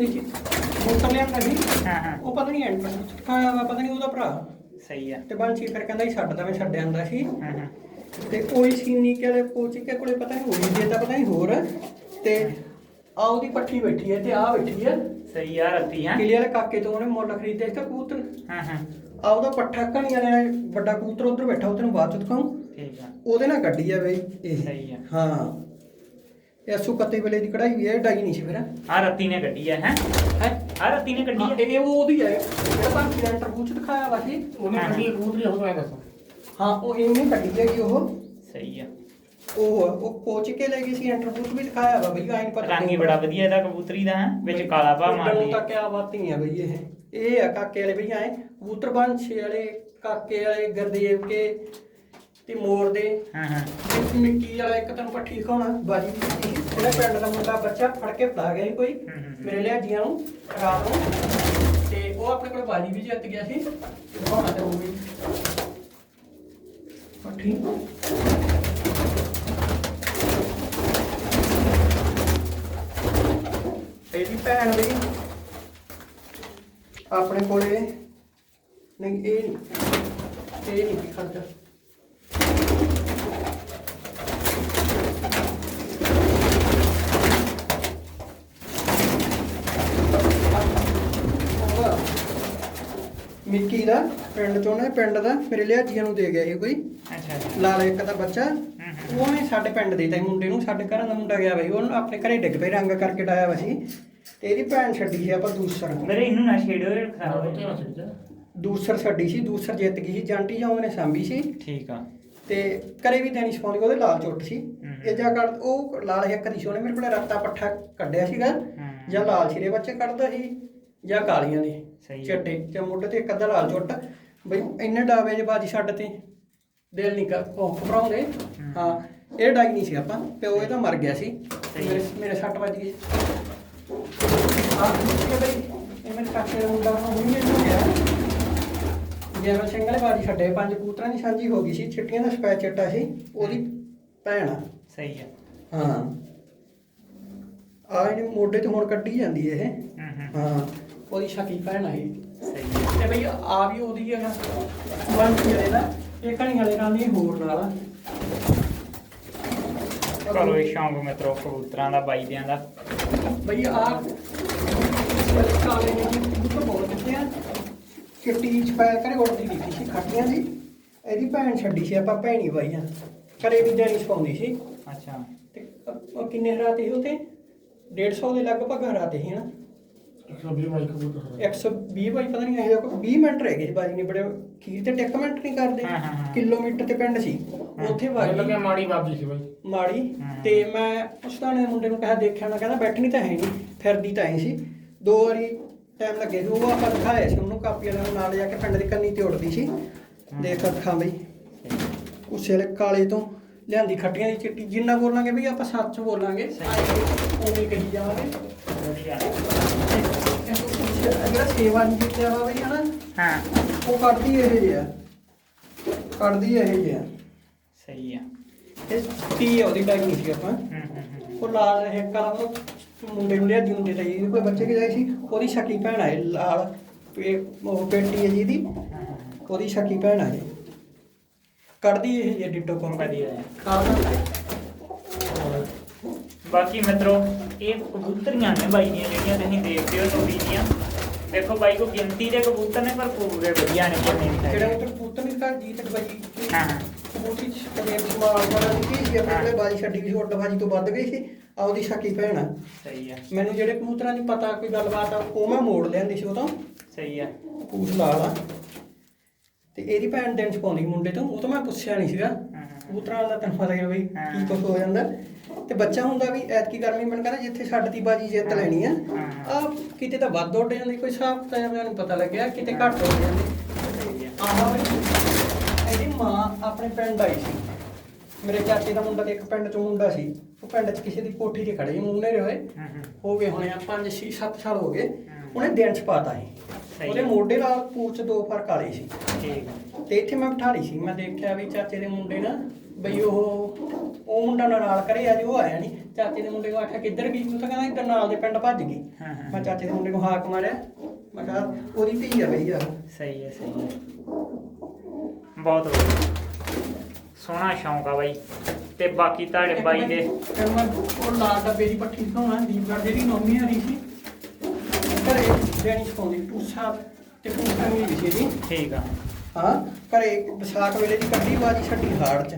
ਤੋਂ ਹੋ ਲੈਂਦੀ ਸੀ ਮੋਟਰ ਲਿਆਂਦਾ ਸੀ। ਹਾਂ ਹਾਂ। ਉਹ ਪਤਾ ਨਹੀਂ ਐਂਡ ਚਟਕਾਇਆ ਵਾ ਪਤਾ ਨਹੀਂ ਉਹਦਾ ਭਰਾ। ਸਹੀ ਆ। ਤੇ ਬੰਚੀ ਫਿਰ ਕਹਿੰਦਾ ਸੀ ਛੱਡਦਾ ਮੈਂ ਛੱਡ ਆਂਦਾ ਸੀ। ਹਾਂ ਹਾਂ। ਤੇ ਕੋਈ ਸੀਨੀ ਕੇ ਵਾਲੇ ਕੋਚ ਕੇ ਕੋਲੇ ਪਤਾ ਨਹੀਂ ਹੋਈ ਜੇ ਤਾਂ ਪਤਾ ਨਹੀਂ ਹੋਰ। ਤੇ ਆ ਉਹਦੀ ਪੱਠੀ ਬੈਠੀ ਹੈ ਤੇ ਆ ਬੈਠੀ ਹੈ। ਸਹੀ ਆ ਰੱਤੀ ਹੈ। ਕਿਲੇ ਵਾਲੇ ਕਾਕੇ ਤੋਂ ਉਹਨੇ ਮੁੱਲ ਖਰੀਦਿਆ ਸੀ ਤਾਂ ਕਬੂਤਰ। ਹਾਂ ਹਾਂ। ਆ ਉਹਦਾ ਪੱਠਾ ਕਣੀ ਵਾਲੇ ਵੱਡਾ ਕਬੂਤਰ ਉਧਰ ਬੈਠਾ ਉਹ ਤੈਨੂੰ ਬਾਅਦ ਚ ਦਿਖਾਉਂ ਠੀਕ ਆ। ਉਹਦੇ ਨਾਲ ਕੱਢੀ ਆ ਬਈ ਇਹ। ਸਹੀ ਆ। ਹਾਂ। ਇਹ ਅਸੂ ਕੱਤੇ ਵੇਲੇ ਦੀ ਕਢਾਈ ਵੀ ਹੈ ਡਾਈ ਨਹੀਂ ਸੀ ਫਿਰ। ਆ ਰੱਤੀ ਨੇ ਕੱਢੀ ਆ ਹੈ? ਹੈ? ਆ ਰੱਤੀ ਨੇ ਕੱਢੀ ਆ ਇਹ ਉਹ ਉਹਦੀ ਹੈ। ਜਿਹੜਾ ਤੁਹਾਨੂੰ ਕਿਲੰਟਰ ਬੂਚ ਦਿਖਾਇਆ ਵਾ ਸੀ ਉਹਨੇ ਹਾਂ। ਕੱਢੀ ਕਬੂਤਰੀ ਹੋ ਗਿਆ ਦੱਸੋ। ਹਾਂ ਉਹ ਇਹਨੇ ਕੱਢੀ ਹੈਗੀ ਉਹ। ਸਹੀ ਆ। ਉਹ ਉਹ ਕੋਚ ਕੇ ਲੈ ਗਈ ਸੀ ਇੰਟਰਵਿਊ ਵੀ ਦਿਖਾਇਆ ਵਾ ਬਈ ਆਈ ਪਤਾ ਰੰਗ ਹੀ ਬੜਾ ਵਧੀਆ ਇਹਦਾ ਕਬੂਤਰੀ ਦਾ ਹੈ? ਵਿੱਚ ਕਾਲਾ ਭਾ ਮਾਰਦੀ ਤਾਂ ਆ। ਕਿਆ ਬਾਤੀ ਆ ਬਈ ਇਹ। ਇਹ ਆ ਕਾਕੇ ਵਾਲੇ ਬਈ ਆਏ। ਕਬੂਤਰ ਬੰਛੇ ਵਾਲੇ ਕਾਕੇ ਵਾਲੇ ਗੁਰਦੇਵ ਕੇ ਤੇ ਮੋਰ ਦੇ। ਹਾਂ ਹਾਂ। ਇੱਕ ਮਿੱਟੀ ਵਾਲਾ ਇੱਕ ਤੈਨੂੰ ਪੱਠੀ ਦਿਖਾਉਣਾ ਬਾਜੀ ਸੀ ਜਿਹੜਾ ਪਿੰਡ ਦਾ ਮੁੰਡਾ ਬੱਚਾ ਫੜ ਕੇ ਫੜਾ ਗਿਆ ਸੀ ਕੋਈ। ਮੇਰੇ ਲਿਆਜੀਆਂ ਨੂੰ ਰਾਤ ਨੂੰ। ਤੇ ਉਹ ਆਪਣੇ ਕੋਲ ਬਾਜੀ ਵੀ ਜਿੱਤ ਗਿਆ ਸੀ। ਦਿਖਾਉਣਾ ਤੇ ਉਹ ਵੀ। ਪੱਠੀ ਇਹਦੀ ਭੈਣ ਵੀ ਆਪਣੇ ਕੋਲੇ ਨਹੀਂ ਇਹ ਨਹੀਂ। ਇਹ ਨਹੀਂ ਖਰਚਾ ਉਹਦਾ ਮਿੱਕੀ ਦਾ ਪਿੰਡ ਚੋਂ ਨੇ ਪਿੰਡ ਦਾ ਮੇਰੇ ਲਿਆਜੀਆਂ ਨੂੰ ਦੇ ਗਿਆ ਇਹ ਕੋਈ। ਅੱਛਾ ਲਾਲ ਇੱਕ ਦਾ ਬੱਚਾ। ਉਹਨੇ ਸਾਡੇ ਪਿੰਡ ਦੇ ਤਾਂ ਮੁੰਡੇ ਨੂੰ ਸਾਡੇ ਘਰਾਂ ਦਾ ਮੁੰਡਾ ਗਿਆ ਬਈ ਉਹਨੂੰ ਆਪਣੇ ਘਰੇ ਡਿੱਗ ਪਈ ਰੰਗ ਕਰਕੇ ਡਾਇਆ ਵਾ ਸੀ ਤੇ ਇਹਦੀ ਭੈਣ ਛੱਡੀ ਸੀ ਆਪਾਂ ਦੂਸਰ ਮੇਰੇ ਇਹਨੂੰ ਨਾ ਛੇੜਿਓ ਇਹ ਖਰਾਬ ਹੋ ਜਾਣਾ। ਦੂਸਰ ਛੱਡੀ ਸੀ ਦੂਸਰ ਜਿੱਤ ਗਈ ਸੀ। ਜਾਂਟੀ ਜਾਂ ਉਹਨੇ ਸਾਂਭੀ ਸੀ। ਠੀਕ ਆ। ਤੇ ਘਰੇ ਵੀ ਦੇਣੀ ਸਪਾਉਂਦੀ ਉਹਦੇ ਲਾਲ ਚੁੱਟ ਸੀ। ਇਹ ਜਾ ਕੱਢ ਉਹ ਲਾਲ ਇੱਕ ਦੀ ਸੀ। ਉਹਨੇ ਮੇਰੇ ਕੋਲੇ ਰੱਤਾ ਪੱਠਾ ਕੱਢਿਆ ਸੀਗਾ। ਜਾਂ ਲਾਲ ਛਿਰੇ ਬੱਚੇ ਕੱਢਦਾ ਸੀ ਜਾਂ ਕਾਲੀਆਂ ਦੇ। ਸਹੀ। ਚੱਟੇ ਤੇ ਮੁੱਢ ਤੇ ਇੱਕ ਅੱਧਾ ਲਾਲ ਚੁੱਟ ਬਈ ਇੰਨੇ ਡਾਵੇ ਜੇ ਬਾਜੀ ਛੱਡ ਤੇ ਦਿਲ ਨਹੀਂ ਕਰ ਉਹ ਘਬਰਾਉਂਦੇ ਹੂੰ। ਇਹ ਡਾਈ ਨਹੀਂ ਸੀ ਆਪਾਂ ਪਿਓ ਇਹਦਾ ਮਰ ਗਿਆ ਸੀ। ਸਹੀ। ਮੇਰੇ। ਮੇਰੇ ਸੱਟ ਵੱਜ ਗਈ। ਆ ਬਈ ਇਹ ਮੇਰੇ ਕਾਕੇ ਦਾ ਮੁੰਡਾ ਨੂੰ ਹੁਣੀ ਇਹਨੂੰ ਗਿਆ। ਜੈਵਲ ਸਿੰਘ ਵਾਲੇ ਬਾਜੀ ਛੱਡੇ ਪੰਜ ਕਬੂਤਰਾਂ ਦੀ ਸਾਂਝੀ ਹੋ ਗਈ ਸੀ। ਚਿੱਟੀਆਂ ਦਾ ਸਪੈ ਚਿੱਟਾ ਸੀ ਉਹਦੀ ਭੈਣ ਆ। ਸਹੀ ਆ ਹਾਂ। ਆ ਇਹਨੇ ਮੋਢੇ ਤੇ ਹੁਣ ਕੱਢੀ ਜਾਂਦੀ ਹੈ ਇਹ। ਹੂੰ ਹੂੰ। ਹਾਂ। ਉਹਦੀ ਸ਼ਕੀ ਭੈਣ ਆ ਇਹ ਸਹੀ ਤੇ ਬਈ ਆ ਵੀ ਉਹਦੀ ਹੈਗਾ ਵਨ ਜਿਹੜੇ ਦਾ ਇਹ ਕਣੀ ਵਾਲੇ ਨਾਲ ਨਹੀਂ ਹੋਰ ਨਾਲ ਆ। ਕਰੋ ਇਹ ਸ਼ੌਂਕ ਮਿੱਤਰੋ ਕਬੂਤਰਾਂ ਦਾ ਬਾਈ ਦਿਆਂ ਦਾ। ਬਈ ਆ ਕਾਲੇ ਨੇ ਜੀ ਕਬੂਤਰ ਬਹੁਤ ਦਿੱਤੇ ਆ। ਚਿੱਟੀ ਸਪੈਲ ਕਰੇ ਉੜਦੀ ਦਿੱਤੀ ਸੀ ਖੱਟੀਆਂ ਦੀ ਇਹਦੀ ਭੈਣ ਛੱਡੀ ਸੀ ਆਪਾਂ ਭੈਣੀ ਬਾਈਆਂ ਘਰੇ ਵੀ ਦੇਣੀ ਸਪਾਉਂਦੀ ਸੀ। ਅੱਛਾ। ਤੇ ਅ- ਉਹ ਕਿੰਨੇ ਹਰਾਤੇ ਸੀ ਉਤੇ 150 ਦੇ ਲਗਭਗ ਹਰਾਤੇ ਸੀ ਨਾ। 120 ਮਾਈਕ ਕਬੂਤਰ 120 ਬਾਈ ਪਤਾ ਨਹੀਂ ਇਹ ਕੋਈ 20 ਮਿੰਟ ਰਹਿ ਗਏ ਸੀ ਬਾਜੀ ਨੇ ਬੜੇ ਖੀਰ ਤੇ ਟਿਕ ਮਿੰਟ ਨਹੀਂ ਕਰਦੇ। ਕਿਲੋਮੀਟਰ ਤੇ ਪਿੰਡ ਸੀ। ਉੱਥੇ ਮੈਨੂੰ ਲੱਗਿਆ ਬਾਜੀ ਮਾੜੀ ਬਾਬੀ ਸੀ ਬਾਈ। ਮਾੜੀ। ਤੇ ਮੈਂ ਪੁੱਛਦਾਣੇ ਮੁੰਡੇ ਨੂੰ ਕਿਹਾ ਦੇਖਿਆ ਨਾ ਕਹਿੰਦਾ ਬੈਠਣੀ ਤਾਂ ਹੈ ਨਹੀਂ ਫਿਰਦੀ ਤਾਂ ਐ ਸੀ। ਦੋ ਵਾਰੀ ਟਾਈਮ ਲੱਗੇ ਸੀ ਉਹ ਆਪਾਂ ਦਿਖਾਇਆ ਸੀ ਉਹਨੂੰ ਕਾਪੀ ਵਾਲਿਆਂ ਨੂੰ ਨਾਲ ਜਾ ਕੇ ਪਿੰਡ ਦੀ ਕੰਨੀ ਤੇ ਉੜਦੀ ਸੀ। ਦੇਖ ਅੱਖਾਂ ਬਈ। ਉਸੇ ਵੇਲੇ ਕਾਲੇ ਤੋਂ ਲਿਆਂਦੀ ਖੱਟੀਆਂ ਦੀ ਚਿੱਟੀ ਜਿੰਨਾ ਬੋਲਾਂਗੇ ਵੀ ਆਪਾਂ ਸੱਚ ਬੋਲਾਂਗੇ। ਉਵੇਂ ਕਹੀ ਜਾਵਾਂਗੇ। ਜਿਹੜਾ ਸੇਵਾ ਨਹੀਂ ਕੀਤਾ ਵਾ ਬਈ ਹਨਾ? ਹਾਂ। ਉਹ ਕੱਢਦੀ ਇਹ ਜਿਹਾ। ਕੱਢਦੀ ਇਹ ਜਿਹਾ। ਸਹੀ ਆ। ਇਹ ਆ ਉਹਦੀ ਡਾਈ ਨਹੀਂ ਸੀ ਆਪਾਂ। ਹੂੰ ਹੂੰ ਹੂੰ। ਉਹ ਲਾਲ ਹੈ ਕਾਲਾ ਉਹ ਮੁੰਡੇ ਨੂੰ ਲਿਆ ਜਿਹਨੂੰ ਦਿੱਤਾ ਜੀ ਕੋਈ ਬੱਚੇ ਕਿ ਜਾਈ ਸੀ? ਉਹਦੀ ਸ਼ਕੀ ਭੈਣ ਆਏ ਲਾਲ ਪੇ ਉਹ ਪੇਟੀ ਹੈ ਹਾਂ, ਹਾਂ। ਉਹਦੀ ਸ਼ਕੀ ਭੈਣ ਆ ਜੀ ਕੱਢਦੀ ਇਹ ਜੇ ਡਿੱਟੋ ਕੋਲ ਵਧੀਆ ਹੈ। ਬਾਕੀ ਮਿੱਤਰੋ ਇਹ ਕਬੂਤਰੀਆਂ ਨੇ ਬਾਈ ਦੀਆਂ ਜਿਹੜੀਆਂ ਤੁਸੀਂ ਦੇਖਦੇ ਹੋ ਛੋਟੀ ਦੀਆਂ। ਦੇਖੋ ਬਾਈ ਕੋ ਗਿਣਤੀ ਦੇ ਕਬੂਤਰ ਨੇ ਪਰ ਪੂਰੇ ਵਧੀਆ ਨੇ ਕਿੰਨੇ ਵੀ ਜਿਹੜਾ ਕਬੂਤਰ ਨਹੀਂ ਤਾਂ ਜੀਤ ਬਾਜੀ ਹਾਂ ਕਬੂਤਰੀ ਕਦੇ ਸਮਾਲ ਵਾਲਾ ਦੀ ਕੀ ਸੀ ਆਪਣੇ ਬਾਜੀ ਛੱਡੀ ਗਈ ਸੀ ਉੱਡ ਬਾਜੀ ਤੋਂ ਵੱਧ ਗਈ ਸੀ ਉਹਦੀ ਸ਼ਕੀ ਭੈਣ। ਸਹੀ ਆ। ਮੈਨੂੰ ਜਿਹੜੇ ਕਬੂਤਰਾਂ ਦੀ ਪਤਾ ਕੋਈ ਗੱਲਬਾਤ ਆ ਉਹ ਮੈਂ ਮੋੜ ਲਿਆਂਦੀ ਸੀ ਉਹ ਤੋਂ ਸਹੀ ਆ। ਪੂਛ ਲਾਲ ਆ। ਤੇ ਇਹਦੀ ਭੈਣ ਦਿਨ ਚ ਪਾਉਂਦੀ ਮੁੰਡੇ ਤੋਂ ਉਹ ਤੋਂ ਮੈਂ ਪੁੱਛਿਆ ਨਹੀਂ ਸੀਗਾ। ਹਾਂ, ਹਾਂ। ਕਬੂਤਰਾਂ ਦਾ ਤੈਨੂੰ ਪਤਾ ਹੀ। ਆ ਬਈ। ਕੀ ਕੁਝ ਹੋ ਜਾਂਦਾ। ਤੇ ਬੱਚਾ ਹੁੰਦਾ ਵੀ ਐਤਕੀ ਗਰਮੀ ਮੈਨੂੰ ਕਹਿੰਦਾ ਜਿੱਥੇ ਛੱਡਤੀ ਬਾਜੀ ਜਿੱਤ ਲੈਣੀ ਆ। ਆ ਕਿਤੇ ਤਾਂ ਵੱਧ ਉੱਡ ਜਾਂਦੀ ਕੋਈ ਹਿਸਾਬ ਤਾਂ ਮੈਨੂੰ ਪਤਾ ਲੱਗਿਆ ਕਿਤੇ ਘੱਟ ਉੱਡ ਜਾਂਦੀ। ਆਹ ਬਈ ਇਹਦੀ ਮਾਂ ਆਪਣੇ ਪਿੰਡ ਆਈ ਸੀ। ਮੇਰੇ ਚਾਚੇ ਦਾ ਮੁੰਡਾ ਤੇ ਇੱਕ ਪਿੰਡ ਚੋਂ ਮੁੰਡਾ ਸੀ। ਉਹ ਪਿੰਡ 'ਚ ਕਿਸੇ ਦੀ ਕੋਠੀ ਤੇ ਖੜੇ ਮੂੰਹ ਨੇ ਹੋਏ। ਹਾਂ ਗਏ ਹੋਣੇ ਆ 5 6 7 ਸਾਲ ਹੋ ਗਏ। ਉਹਨੇ ਦਿਨ ਚ ਪਾਤਾ ਸੀ। ਸਹੀ ਉਹਦੇ। ਮੋਢੇ ਨਾਲ ਪੂਛ ਦੋ ਫ਼ਰਕ ਵਾਲੇ ਸੀ। ਠੀਕ ਆ। ਤੇ ਇੱਥੇ ਮੈਂ ਬਿਠਾ ਲਈ ਸੀ। ਮੈਂ ਦੇਖਿਆ ਵੀ ਚਾਚੇ ਦੇ ਮੁੰਡੇ ਨਾ ਬਈ ਉਹ ਉਹ ਮੁੰਡਾ ਨਾਲ ਕਰੇ ਅੱਜ ਉਹ ਆਇਆ ਨਹੀਂ। ਚਾਚੇ ਦੇ ਮੁੰਡੇ ਨੂੰ ਆਖਿਆ ਕਿੱਧਰ ਗਈ? ਉਹ ਤਾਂ ਕਹਿੰਦਾ ਇੱਧਰ ਨਾਲ ਦੇ ਪਿੰਡ ਭੱਜ ਗਈ। ਮੈਂ ਚਾਚੇ ਦੇ ਮੁੰਡੇ ਨੂੰ ਹਾਕ ਮਾਰਿਆ। ਮੈਂ ਕਿਹਾ ਉਹਦੀ ਧੀ ਆ ਬਈ ਯਾਰ। ਸਹੀ ਹੈ ਸਹੀ ਹੈ। ਬਹੁਤ ਵਧੀਆ। ਸੋਹਣਾ ਸ਼ੌਂਕ ਆ ਬਾਈ। ਤੇ ਬਾਕੀ ਤੁਹਾਡੇ ਬਾਈ ਦੇ ਫਿਰ ਮੈਂ ਉਹ ਲਾਲ ਡੱਬੇ ਦੀ ਪੱਠੀ ਦਿਖਾਉਣਾ ਦੀਪਗੜ ਜਿਹੜੀ ਨੌਮੀ ਹਰੀ ਸੀ। ਦੇਣੀ ਸਿਖਾਉਂਦੀ ਟੂਸਾ ਤੇ ਟੂਸਾ ਨਹੀਂ ਵਿਸ਼ੇ ਦੀ ਠੀਕ ਆ। ਹਾਂ ਘਰੇ ਵਿਸਾਖ ਵੇਲੇ ਦੀ ਕੱਢੀ ਬਾਜੀ ਛੱਡੀ ਹਾੜ ਚ।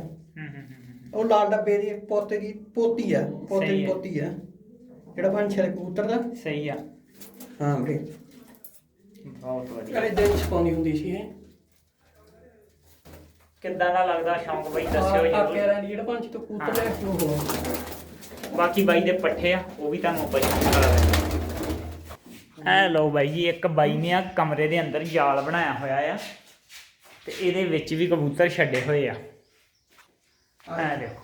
ਉਹ ਲਾਲ ਡੱਬੇ ਦੀ ਪੋਤੇ ਦੀ ਪੋਤੀ ਆ ਪੋਤੇ ਦੀ। ਪੋਤੀ ਆ। ਜਿਹੜਾ ਪੰਛੀ ਵਾਲੇ ਕਬੂਤਰ ਦਾ। ਸਹੀ ਆ। ਹਾਂ ਵੀਰੇ। ਬਹੁਤ ਵਧੀਆ। ਘਰੇ ਦੇਣੀ ਸਿਖਾਉਂਦੀ ਹੁੰਦੀ ਸੀ ਇਹ। ਕਿੱਦਾਂ ਦਾ ਲੱਗਦਾ ਸ਼ੌਂਕ ਬਾਈ ਦੱਸਿਓ ਆ ਜੀ ਪਿਆਰਾਂ ਦੀ ਜਿਹੜਾ ਪੰਛੀ ਤੋਂ ਕਬੂਤਰ ਲੈ ਕੇ ਉਹ ਬਾਕੀ ਬਾਈ ਦੇ ਪੱਠੇ ਆ ਉਹ ਵੀ ਤੁਹਾਨੂੰ ਬਾਈ ਐ ਲਓ ਬਾਈ ਜੀ ਇੱਕ ਬਾਈ ਨੇ ਆ ਕਮਰੇ ਦੇ ਅੰਦਰ ਜਾਲ ਬਣਾਇਆ ਹੋਇਆ ਆ ਤੇ ਇਹਦੇ ਵਿੱਚ ਵੀ ਕਬੂਤਰ ਛੱਡੇ ਹੋਏ ਆ। ਐ ਦੇਖੋ।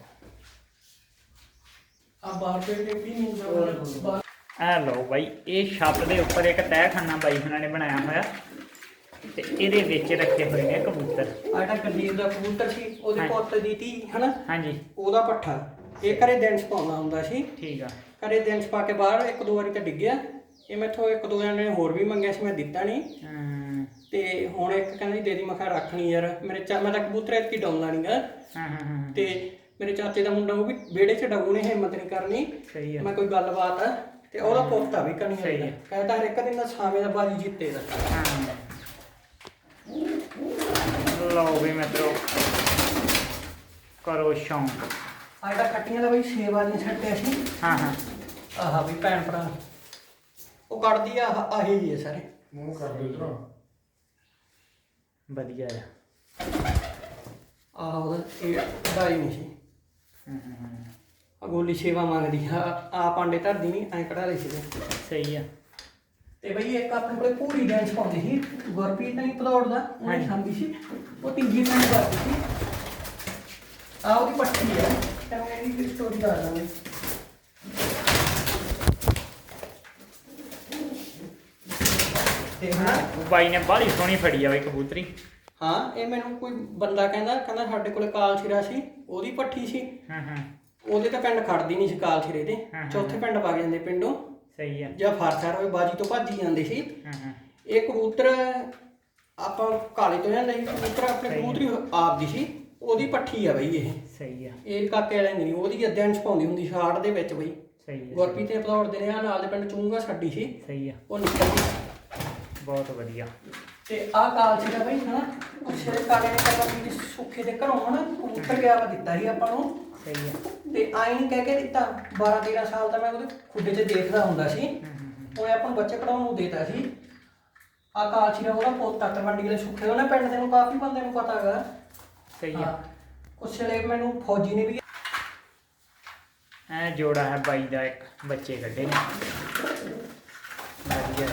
ਆ ਬਾਹਰ ਤੇ ਵੀ ਨਹੀਂ ਜਾਂਦਾ। ਐ ਲਓ ਬਾਈ ਇਹ ਛੱਤ ਦੇ ਉੱਪਰ ਇੱਕ ਤਹਿਖਾਨਾ ਬਾਈ ਉਹਨਾਂ ਨੇ ਬਣਾਇਆ ਹੋਇਆ ਤੇ ਇਹਦੇ ਵਿੱਚ ਰੱਖੇ ਹੋਏ ਨੇ ਕਬੂਤਰ। ਆ ਜਿਹੜਾ ਗੰਦੀਰ ਦਾ ਕਬੂਤਰ ਸੀ ਉਹਦੇ। ਪੁੱਤ ਦੀ ਧੀ ਹਨਾ? ਹਾਂਜੀ। ਉਹਦਾ ਪੱਠਾ। ਇਹ ਘਰੇ ਦਿਨ ਚ ਪਾਉਂਦਾ ਹੁੰਦਾ ਸੀ। ਠੀਕ ਆ। ਘਰੇ ਦਿਨ ਚ ਪਾ ਕੇ ਬਾਹਰ ਇੱਕ ਦੋ ਵਾਰੀ ਤਾਂ ਡਿੱਗਿਆ ਇਹ ਮੈਥੋਂ ਇੱਕ ਦੋ ਜਣੇ ਨੇ ਹੋਰ ਵੀ ਮੰਗਿਆ ਸੀ ਮੈਂ ਦਿੱਤਾ ਨਹੀਂ। ਹਮ, ਤੇ ਹੁਣ ਇੱਕ ਕਹਿੰਦਾ ਦੇ ਦੀ ਮੈਂ ਕਿਹਾ ਰੱਖਣੀ ਯਾਰ ਮੇਰੇ ਚਾ ਮੈਂ ਤਾਂ ਕਬੂਤਰ ਐਤਕੀ ਡਾਉਂਦਾ ਨਹੀਂਗਾ ਹਾਂ ਹਾਂ ਹਾਂ ਤੇ ਮੇਰੇ ਚਾਚੇ ਦਾ ਮੁੰਡਾ ਉਹ ਵੀ ਵਿਹੜੇ 'ਚ ਡਾਉ ਨੇ ਹਿੰਮਤ ਨਹੀਂ ਕਰਨੀ। ਸਹੀ ਆ। ਮੈਂ ਕੋਈ ਗੱਲਬਾਤ ਆ ਤੇ ਉਹਦਾ ਪੁੱਤਾ ਵੀ ਕਰਨੀ ਸਹੀ ਹੈ। ਕਹਿੰਦਾ ਹਰ ਇੱਕ ਦਿਨ ਦਾ ਸਾਵੇਂ ਦਾ ਬਾਜੀ ਜਿੱਤੇ ਦਾ। ਹਾਂ। ਲਓ ਵੀ ਮਿੱਤਰੋ ਕਰੋ ਸ਼ੌਂਕ। ਆ ਜਿਹੜਾ ਖੱਟੀਆਂ ਦਾ ਬਈ ਛੇ ਵਾਲੀਆਂ ਛੱਟਿਆ ਸੀ। ਹਾਂ ਹਾਂ। ਆਹ ਵੀ ਭੈਣ ਭਰਾ। ਉਹ ਕੱਢਦੀ ਆ ਆਹ- ਆ ਸਾਰੇ। ਮੂੰਹ ਕਰ ਦੇ ਇਧਰ। ਵਧੀਆ ਆ। ਆਹ ਉਹਦਾ ਇਹ ਡਾਈ ਨਹੀਂ ਸੀ। ਆ ਗੋਲੀ ਸੇਵਾ ਮੰਗਦੀ ਆ। ਆ ਪਾਂਡੇ ਧਰਦੀ ਨਹੀਂ ਐ ਕਢਾ ਲਈ ਸੀ ਸਹੀ ਆ। ਤੇ ਬਈ ਇੱਕ ਆਪਣੇ ਕੋਲੇ ਪੂਰੀ ਡੈਂਸ ਪਾਉਂਦੀ ਸੀ। ਗੁਰਪ੍ਰੀਤ ਨਹੀਂ ਪਦੌੜ ਦਾ ਉਹਨੇ। ਖਾਂਦੀ ਸੀ। ਉਹ ਤੀਜੀ ਪਿੰਡ ਕਰਦੀ ਸੀ। ਆ ਉਹਦੀ ਪੱਟੀ ਹੈ ਤੇ ਮੈਂ ਇਹਦੀ ਸਟੋਰੀ ਦੱਸ ਦਾਂਗੇ ਤੇ ਹਾਂ ਉਹ ਬਾਈ ਨੇ ਬਾਹਲੀ ਸੋਹਣੀ ਫੜੀ ਆ ਬਈ ਕਬੂਤਰੀ। ਹਾਂ ਇਹ ਮੈਨੂੰ ਕੋਈ ਬੰਦਾ ਕਹਿੰਦਾ ਕਹਿੰਦਾ ਸਾਡੇ ਕੋਲੇ ਕਾਲਛੀਰਾ ਸੀ ਉਹਦੀ ਪੱਠੀ ਸੀ। ਹਾਂ ਹਾਂ। ਉਹਦੇ ਤਾਂ ਪਿੰਡ ਖੜਦੀ ਨਹੀਂ ਸੀ ਕਾਲਛੀਰੇ ਦੇ ਹਾਂ, ਹਾਂ। ਚੌਥੇ ਪਿੰਡ ਵਗ ਜਾਂਦੇ ਪਿੰਡੋਂ। ਸਹੀ ਆ। ਜਾਂ ਫਰਸਰ ਹੋਏ ਬਾਜੀ ਤੋਂ ਭੱਜੀ ਜਾਂਦੇ ਸੀ। ਹਾਂ ਹਾਂ। ਇਹ ਕਬੂਤਰ ਆਪਾਂ ਕਾਲੇ ਤੋਂ ਜਾਂਦਾ ਸੀ ਕਬੂਤਰ ਆਪਣੇ। ਕਬੂਤਰੀ ਆਪ ਦੀ ਸੀ ਉਹਦੀ ਪੱਠੀ ਆ ਬਈ ਇਹ। ਸਹੀ ਆ। ਇਹ ਕਾਕੇ ਵਾਲੇ ਨਹੀਂ ਉਹਦੀ ਅਧਿਐਨ ਚ ਪਾਉਂਦੀ ਹੁੰਦੀ ਛਾੜ ਦੇ ਵਿੱਚ ਬਈ। ਸਹੀ ਆ ਗੁਰਪ੍ਰੀਤ ਤੇ ਪਦੌੜ ਦੇ ਰਿਹਾ ਨਾਲ ਦੇ ਪਿੰਡ ਚੂੰਗਾ ਛੱਡੀ ਸੀ। ਸਹੀ ਆ। ਉਹ ਨਿਕਲ ਗਈ। ਬਹੁਤ ਵਧੀਆ। ਤੇ ਆਹ ਕਾਲ ਸੀ ਬਈ ਹਨਾ ਉਹ ਸਿਰੇ ਕਾਲੇ ਨੇ ਕਹਿੰਦਾ ਵੀ ਸੁੱਖੇ ਦੇ ਘਰੋਂ ਹਨਾ ਕਬੂਤਰ ਗਿਆ ਵਾ ਦਿੱਤਾ ਸੀ ਆਪਾਂ ਨੂੰ। ਸਹੀ ਆ। ਤੇ ਆਈਂ ਕਹਿ ਕੇ ਦਿੱਤਾ 12 13 ਸਾਲ ਦਾ ਮੈਂ ਉਹਦੇ ਖੁੱਡੇ 'ਚ ਦੇਖਦਾ ਹੁੰਦਾ ਸੀ। ਉਹਨੇ ਆਪਾਂ ਨੂੰ ਬੱਚੇ ਕਢਾਉਣ ਨੂੰ ਦੇਤਾ ਸੀ। ਆ ਕਾਲਚੀ ਦਾ ਉਹਦਾ ਪੋਤਾ ਤਲਵੰਡੀ ਵਾਲੇ ਸੁੱਖੇ ਉਹਨੇ ਪਿੰਡ ਦੇ ਨੂੰ ਕਾਫੀ ਬੰਦੇ ਨੂੰ ਪਤਾ ਹੈਗਾ। ਸਹੀ ਆ। ਉਸ ਵੇਲੇ ਮੈਨੂੰ ਫੌਜੀ ਨੇ ਵੀ ਐ ਜੋੜਾ ਹੈ ਬਾਈ ਦਾ ਇੱਕ ਬੱਚੇ ਕੱਢੇ ਨੇ। ਵਧੀਆ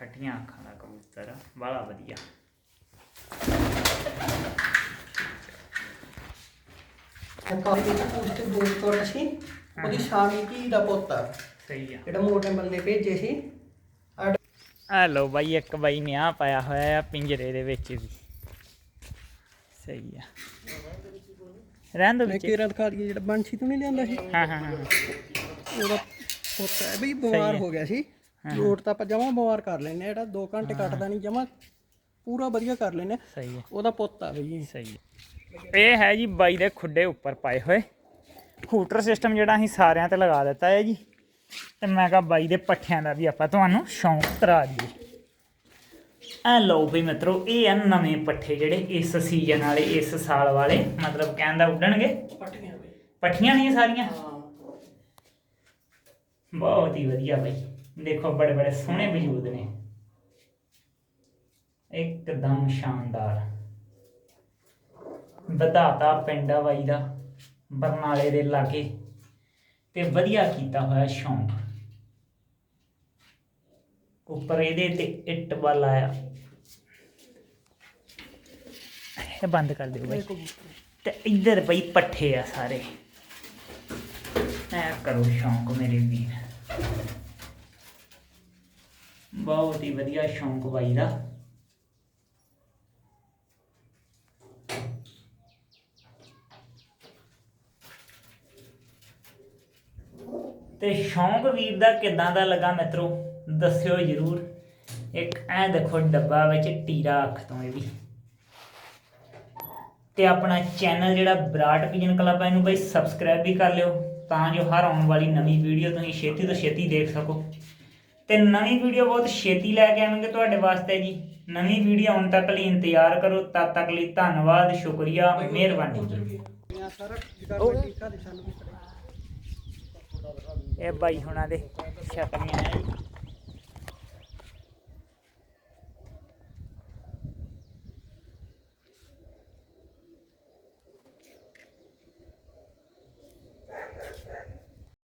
ਖੱਟੀਆਂ ਅੱਖਾਂ ਦਾ ਕਬੂਤਰ ਬੜਾ ਵਧੀਆ। ਦੇ ਉਸ ਤੇ ਦੋਸਤ ਸੀ ਉਹਦੀ ਸ਼ਾਮੀ ਕੀ ਦਾ ਪੋਤਾ ਸਹੀ ਆ। ਜਿਹੜਾ ਮੋਟੇ ਬੰਦੇ ਭੇਜੇ ਸੀ ਆ ਲਓ ਬਾਈ ਇੱਕ ਬਾਈ ਨੇ ਆ ਪਾਇਆ ਹੋਇਆ ਆ ਪਿੰਜਰੇ ਦੇ ਵਿੱਚ ਵੀ। ਸਹੀ ਆ। ਰਹਿਣ ਦੋ ਵਿੱਚ। ਕੇਰਾ ਦਿਖਾ ਦਈਏ ਜਿਹੜਾ ਬੰਸ਼ੀ ਤੋਂ ਨਹੀਂ ਲਿਆਂਦਾ ਸੀ। ਹਾਂ ਹਾਂ ਹਾਂ ਉਹਦਾ ਪੋਤਾ ਹੈ ਬਈ ਬਿਮਾਰ ਹੋ ਗਿਆ ਸੀ। ਲੋਟ ਤਾਂ ਆਪਾਂ ਜਮਾ ਬਿਮਾਰ ਕਰ ਲੈਨੇ ਆ, ਜਿਹੜਾ 2 ਘੰਟੇ ਕੱਟਦਾ ਨਹੀਂ ਜਮਾ ਪੂਰਾ ਵਧੀਆ ਕਰ ਲੈਨੇ ਆ। ਸਹੀ ਹੈ। ਉਹਦਾ ਪੋਤਾ ਬਈ ਇਹ। ਸਹੀ ਹੈ। ਇਹ ਹੈ ਜੀ ਬਾਈ ਦੇ ਖੁੱਡੇ ਉੱਪਰ ਪਾਏ ਹੋਏ। ਹੂਟਰ ਸਿਸਟਮ ਜਿਹੜਾ ਅਸੀਂ ਸਾਰਿਆਂ ਤੇ ਲਗਾ ਦਿੱਤਾ ਹੈ ਜੀ। ਤੇ ਮੈਂ ਕਿਹਾ ਬਾਈ ਦੇ ਪੱਠਿਆਂ ਦਾ ਵੀ ਆਪਾਂ ਤੁਹਾਨੂੰ ਸ਼ੌਂਕ ਕਰਾ ਦਈਏ। ਆ ਲਓ ਵੀ ਮਿੱਤਰੋ ਇਹ ਆ ਨਵੇਂ ਪੱਠੇ ਜਿਹੜੇ ਇਸ ਸੀਜ਼ਨ ਵਾਲੇ ਇਸ ਸਾਲ ਵਾਲੇ ਮਤਲਬ ਕਹਿੰਦਾ ਉੱਡਣਗੇ? ਬਈ। ਪੱਠੀਆਂ ਨੇ ਸਾਰੀਆਂ? ਹਾਂ। ਬਹੁਤ ਹੀ ਵਧੀਆ ਬਾਈ। ਦੇਖੋ ਬੜੇ ਬੜੇ ਸੋਹਣੇ ਵਜੂਦ ਨੇ। ਇੱਕਦਮ ਸ਼ਾਨਦਾਰ। ਵਧਾਤਾ ਪਿੰਡਾ ਬਾਈ ਦਾ, ਬਰਨਾਲੇ ਦੇ ਲਾਗੇ। ਤੇ ਵਧੀਆ ਕੀਤਾ ਹੋਇਆ ਸ਼ੌਂਕ। ਉੱਪਰ ਇਹਦੇ ਤੇ ਇੱਟ ਵੱਲ ਆਇਆ। ਇਹ ਬੰਦ ਕਰ ਦਿਓ ਬਾਈ। ਤੇ ਇੱਧਰ ਬਈ ਪੱਠੇ ਆ ਸਾਰੇ। ਐ ਕਰੋ ਸ਼ੌਂਕ ਮੇਰੇ ਵੀਰ। ਬਹੁਤ ਹੀ ਵਧੀਆ ਸ਼ੌਂਕ ਬਾਈ ਦਾ। ਤੇ ਸ਼ੌਂਕ ਵੀਰ ਦਾ ਕਿਦਾਂ ਦਾ ਲੱਗਾ ਮਿੱਤਰੋ? ਦੱਸਿਓ ਜਰੂਰ। ਇੱਕ ਐ ਦੇਖੋ ਡੱਬਾ ਵਿੱਚ ਟੀਰਾ ਅੱਖ ਤੋਂ ਇਹ ਵੀ। ਤੇ ਆਪਣਾ ਚੈਨਲ ਜਿਹੜਾ ਬਰਾਟ ਪਿਜਨ ਕਲੱਬ ਹੈ ਇਹਨੂੰ ਬਈ ਸਬਸਕ੍ਰਾਈਬ ਵੀ ਕਰ ਲਿਓ, ਤਾਂ ਜੋ ਹਰ ਆਉਣ ਵਾਲੀ ਨਵੀਂ ਵੀਡੀਓ ਤੁਸੀਂ ਛੇਤੀ ਤੋਂ ਛੇਤੀ ਦੇਖ ਸਕੋ। ਤੇ ਨਵੀਂ ਵੀਡੀਓ ਬਹੁਤ ਛੇਤੀ ਲੈ ਕੇ ਆਵਾਂਗੇ ਤੁਹਾਡੇ ਵਾਸਤੇ ਜੀ। ਨਵੀਂ ਵੀਡੀਓ ਆਉਣ ਤੱਕ ਲਈ ਇੰਤਜ਼ਾਰ ਕਰੋ। ਤਦ ਤੱਕ ਲਈ ਧੰਨਵਾਦ ਸ਼ੁਕਰੀਆ ਮਿਹਰਬਾਨੀ। ਇਹ ਬਾਈ ਹੁਣਾਂ ਦੇ ਛਤਰੀਆਂ ਹੈ ਜੀ